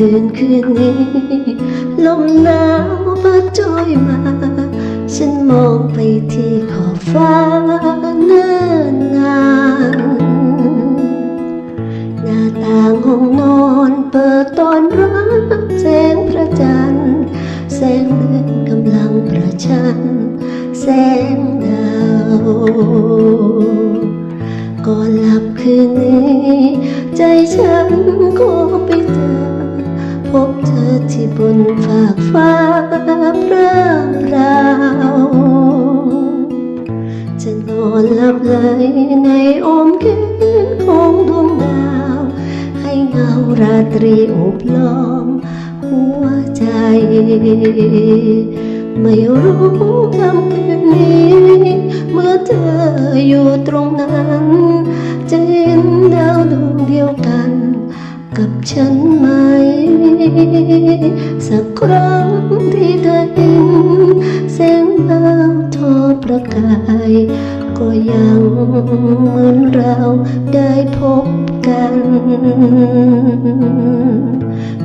ดื่นคืนนี้ ลมหนาวพัดโชยมา ฉันมองไปที่ขอบฟ้าเนิ่นนานหน้าต่างห้องนอนเปิดตอนรับแสงพระจันทร์แสงเดือนกำลังประชัน แสงดาวก่อนหลับคืนนี้ ใจฉันขอไปเจอ บเธอที่บนฝากฟ้าพร่างราวจะนอนหลับไหลในอ้อมแขนของดวงดาว ให้เงาราตรีอบล้อม หัวใจ ไม่รู้คำคืนนี้ เมื่อเธออยู่ตรงนั้นจะ ที่เธอเห็นแสงดาวทอประกายก็ยังเหมือนเราได้พบกัน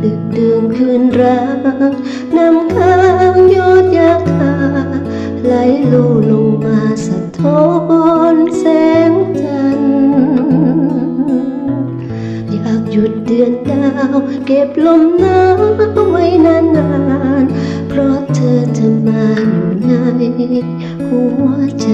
ดึกดื่นคืนรักนำค้างยอดยาคาไหลลู่ลงมาสะท้อนแสงจันทร์อยากหยุดเดือนดาว เก็บลมหนาวไว้นาน ธอจะมาอยู่ในหัวใจ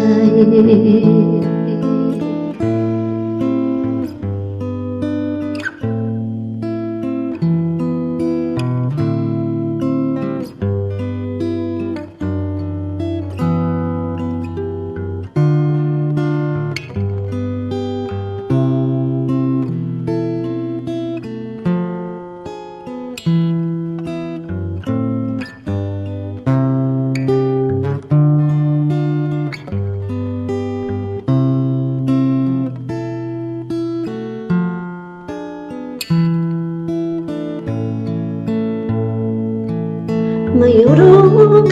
ไม่รู้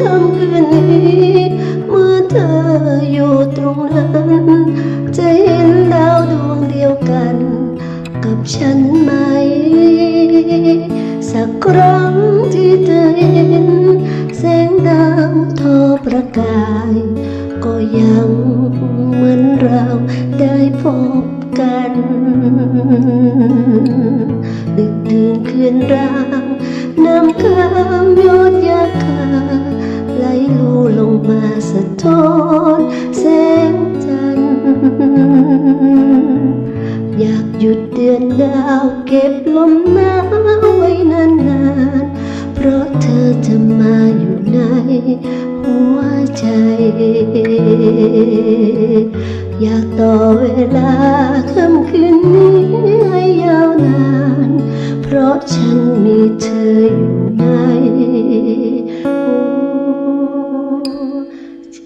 คำคืนนี้เมื่อเธออยู่ตรงนั้น จะเห็นดาวดวงเดียวกัน กับฉันไหม สักครั้งที่เธอเห็นแสงดาวทอประกาย ก็ยังเหมือนเราได้พบกันดึกดื่นคืนรางน้ำค้าง อยากหยุดเดือนดาวเก็บลมหนาวไว้นานๆ เพราะเธอจะมาอยู่ในหัวใจ อยากต่อเวลาค่ำคืนนี้ให้ยาวนาน เพราะฉันมีเธออยู่ในหัวใจ